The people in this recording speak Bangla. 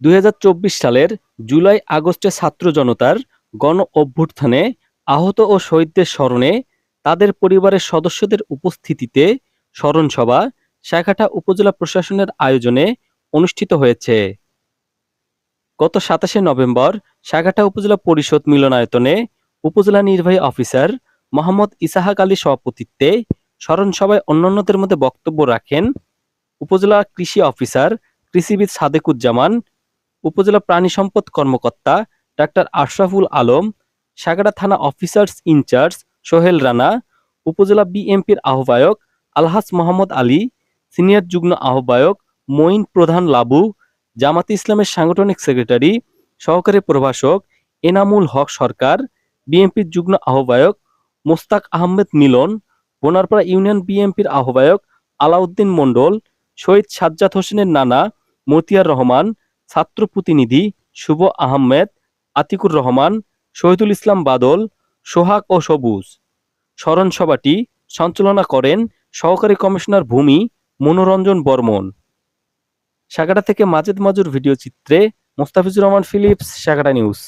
দুই হাজার চব্বিশ সালের জুলাই আগস্টে ছাত্র জনতার গণ অভ্যুত্থানে আহত ও শহীদদের স্মরণে তাদের পরিবারের সদস্যদের উপস্থিতিতে স্মরণসভা শাখাটা উপজেলা প্রশাসনের আয়োজনে অনুষ্ঠিত হয়েছে। গত সাতাশে নভেম্বর শাখাটা উপজেলা পরিষদ মিলনায়তনে উপজেলা নির্বাহী অফিসার মোহাম্মদ ইসাহাক আলীর সভাপতিত্বে স্মরণসভায় অন্যান্যদের মধ্যে বক্তব্য রাখেন উপজেলা কৃষি অফিসার কৃষিবিদ সাদেকুজ্জামান, উপজেলা প্রাণী সম্পদ কর্মকর্তা ডাক্তার আশরাফুল আলম, সাগড়া থানা অফিসার্স ইনচার্জ সোহেল রানা, উপজেলা বিএমপির আহ্বায়ক আলহাজ মোহাম্মদ আলী, সিনিয়র যুগ্ম আহ্বায়ক মঈন প্রধান লাবু, জামাতে ইসলামের সাংগঠনিক সেক্রেটারি, সহকারী প্রভাষক এনামুল হক সরকার বিএনপির যুগ্ম আহ্বায়ক মোস্তাক আহমেদ মিলন, বোনারপাড়া ইউনিয়ন বিএনপির আহ্বায়ক আলাউদ্দিন মণ্ডল, শহীদ সাজ্জাদ হোসেনের নানা মতিয়ার রহমান, ছাত্র প্রতিনিধি শুভ আহমেদ, আতিকুর রহমান, শহীদুল ইসলাম বাদল, সোহাগ ও সবুজ। স্মরণসভাটি সঞ্চালনা করেন সহকারী কমিশনার ভূমি মনোরঞ্জন বর্মন। সাগাটা থেকে মাজেদ মাজুর ভিডিও চিত্রে মোস্তাফিজুর রহমান ফিলিপস, সাগাটা নিউজ।